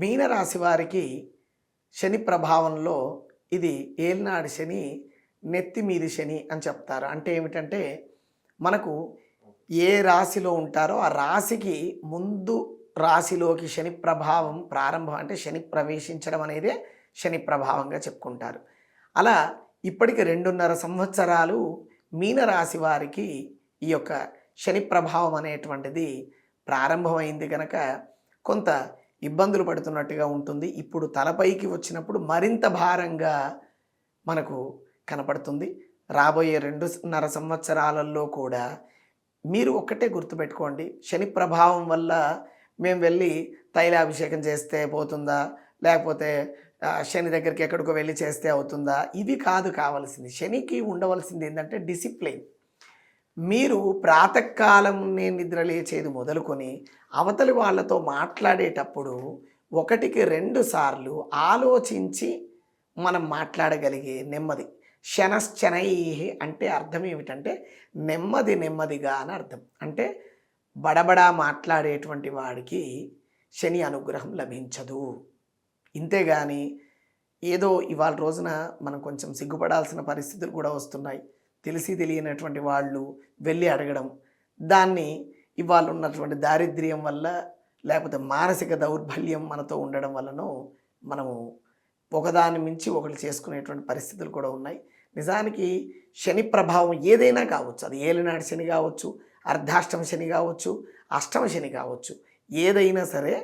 మీనరాశి వారికి శని ప్రభావంలో ఇది ఏలినాడు శని నెత్తి మీది శని అని చెప్తారు. అంటే ఏమిటంటే మనకు ఏ రాశిలో ఉంటారో ఆ రాశికి ముందు రాశిలోకి శని ప్రభావం ప్రారంభం అంటే శని ప్రవేశించడం అనేది శని ప్రభావంగా చెప్పుకుంటారు. అలా ఇప్పటికి రెండున్నర సంవత్సరాలు మీనరాశి వారికి ఈ యొక్క శని ప్రభావం అనేటువంటిది ప్రారంభమైంది కనుక కొంత ఇబ్బందులు పడుతున్నట్టుగా ఉంటుంది. ఇప్పుడు తలపైకి వచ్చినప్పుడు మరింత భారంగా మనకు కనపడుతుంది. రాబోయే రెండున్నర సంవత్సరాలలో కూడా మీరు ఒక్కటే గుర్తుపెట్టుకోండి. శని ప్రభావం వల్ల మేము వెళ్ళి తైలాభిషేకం చేస్తే పోతుందా? లేకపోతే శని దగ్గరికి ఎక్కడికో వెళ్ళి చేస్తే అవుతుందా? ఇది కాదు కావాల్సింది. శనికి ఉండవలసింది ఏంటంటే డిసిప్లిన్. మీరు ప్రాతకాలంనే నిద్ర లేచేది మొదలుకొని అవతలి వాళ్ళతో మాట్లాడేటప్పుడు ఒకటికి రెండు సార్లు ఆలోచించి మనం మాట్లాడగలిగే నెమ్మది. శనశ్చనై అంటే అర్థం ఏమిటంటే నెమ్మది నెమ్మదిగా అని అర్థం. అంటే బడబడా మాట్లాడేటువంటి వాడికి శని అనుగ్రహం లభించదు. ఇంతేగాని ఏదో ఇవాళ రోజున మనం కొంచెం సిగ్గుపడాల్సిన పరిస్థితులు కూడా వస్తున్నాయి. తెలిసి తెలియనటువంటి వాళ్ళు వెళ్ళి అడగడం. దాన్ని ఇవాళ ఉన్నటువంటి దారిద్ర్యం వల్ల లేకపోతే మానసిక దౌర్బల్యం మనతో ఉండడం వలనో మనము ఒకదాని మించి ఒకటి చేసుకునేటువంటి పరిస్థితులు కూడా ఉన్నాయి. నిజానికి శని ప్రభావం ఏదైనా కావచ్చు. అది ఏలినాడు శని కావచ్చు అర్ధాష్టమ శని కావచ్చు అష్టమ శని కావచ్చు. ఏదైనా సరే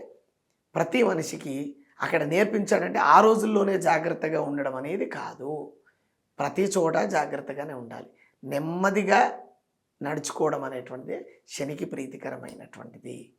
ప్రతి మనిషికి అక్కడ నేర్పించాడంటే ఆ రోజుల్లోనే జాగ్రత్తగా ఉండడం అనేది కాదు. ప్రతి చోట జాగ్రత్తగానే ఉండాలి. నెమ్మదిగా నడుచుకోవడం అనేటువంటిది శనికి ప్రీతికరమైనటువంటిది.